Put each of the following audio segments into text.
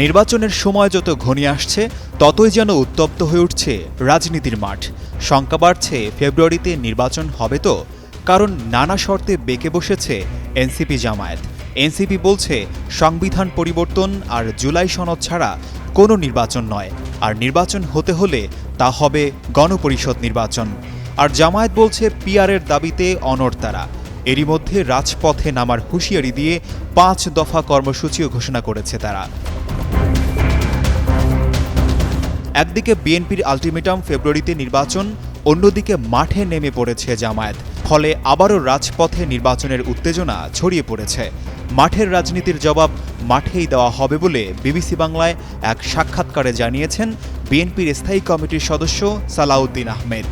নির্বাচনের সময় যত ঘনিয়ে আসছে, ততই যেন উত্তপ্ত হয়ে উঠছে রাজনীতির মাঠ। শঙ্কা বাড়ছে, ফেব্রুয়ারিতে নির্বাচন হবে তো? কারণ নানা শর্তে বেঁকে বসেছে এনসিপি জামায়াত। এনসিপি বলছে, সংবিধান পরিবর্তন আর জুলাই সনদ ছাড়া কোনো নির্বাচন নয়। আর নির্বাচন হতে হলে তা হবে গণপরিষদ নির্বাচন। আর জামায়াত বলছে, পিআরের দাবিতে অনড় তারা। এরই মধ্যে রাজপথে নামার হুঁশিয়ারি দিয়ে পাঁচ দফা কর্মসূচিও ঘোষণা করেছে তারা। একদিকে বিএনপির আলটিমেটাম ফেব্রুয়ারিতে নির্বাচন, অন্যদিকে মাঠে নেমে পড়েছে জামায়াত। ফলে আবারও রাজপথে নির্বাচনের উত্তেজনা ছড়িয়ে পড়েছে। মাঠের রাজনীতির জবাব মাঠেই দেওয়া হবে বলে বিবিসি বাংলায় এক সাক্ষাৎকারে জানিয়েছেন বিএনপির স্থায়ী কমিটির সদস্য সালাউদ্দিন আহমেদ।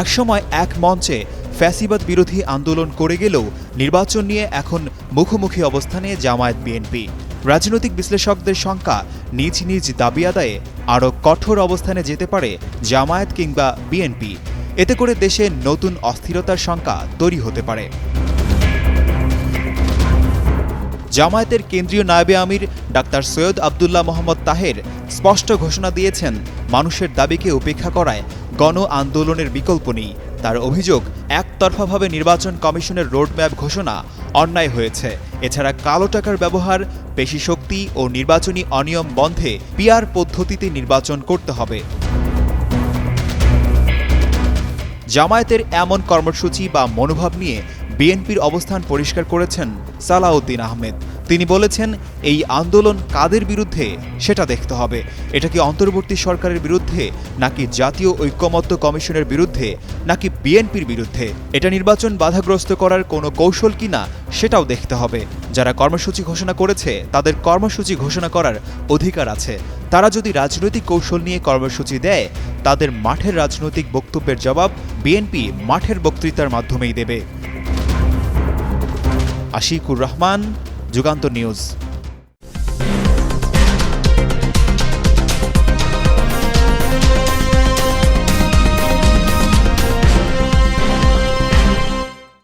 একসময় এক মঞ্চে ফ্যাসিবাদ বিরোধী আন্দোলন করে গেলেও নির্বাচন নিয়ে এখন মুখোমুখি অবস্থানে জামায়াত বিএনপি। রাজনৈতিক বিশ্লেষকদের শঙ্কা, নিজ নিজ দাবি আদায়ে আরও কঠোর অবস্থানে যেতে পারে জামায়াত কিংবা বিএনপি। এতে করে দেশে নতুন অস্থিরতার শঙ্কা তৈরি হতে পারে। জামায়াতের কেন্দ্রীয় নায়েবে আমির ডাক্তার সৈয়দ আবদুল্লাহ মোহাম্মদ তাহের স্পষ্ট ঘোষণা দিয়েছেন, মানুষের দাবিকে উপেক্ষা করায় গণ আন্দোলনের বিকল্প নেই। তার অভিযোগ, একতরফাভাবে নির্বাচন কমিশনের রোডম্যাপ ঘোষণা অন্যায় হয়েছে। এছাড়া কালো টাকার ব্যবহার, পেশি শক্তি ও নির্বাচনী অনিয়ম বন্ধে পিআর পদ্ধতিতে নির্বাচন করতে হবে। জামায়াতের এমন কর্মসূচি বা মনোভাব নিয়ে বিএনপির অবস্থান পরিষ্কার করেছেন সালাউদ্দিন আহমেদ। তিনি বলেছেন, এই আন্দোলন কাদের বিরুদ্ধে সেটা দেখতে হবে। এটা কি অন্তর্বর্তী সরকারের বিরুদ্ধে, নাকি জাতীয় ঐক্যমত্য কমিশনের বিরুদ্ধে, নাকি বিএনপির বিরুদ্ধে? এটা নির্বাচন বাধাগ্রস্ত করার কোনো কৌশল কিনা সেটাও দেখতে হবে। যারা কর্মসূচি ঘোষণা করেছে, তাদের কর্মসূচি ঘোষণা করার অধিকার আছে। তারা যদি রাজনৈতিক কৌশল নিয়ে কর্মসূচি দেয়, তাদের মাঠের রাজনৈতিক বক্তব্যের জবাব বিএনপি মাঠের বক্তৃতার মাধ্যমেই দেবে। আশিকুর রহমান যুগান্ত নিউজ।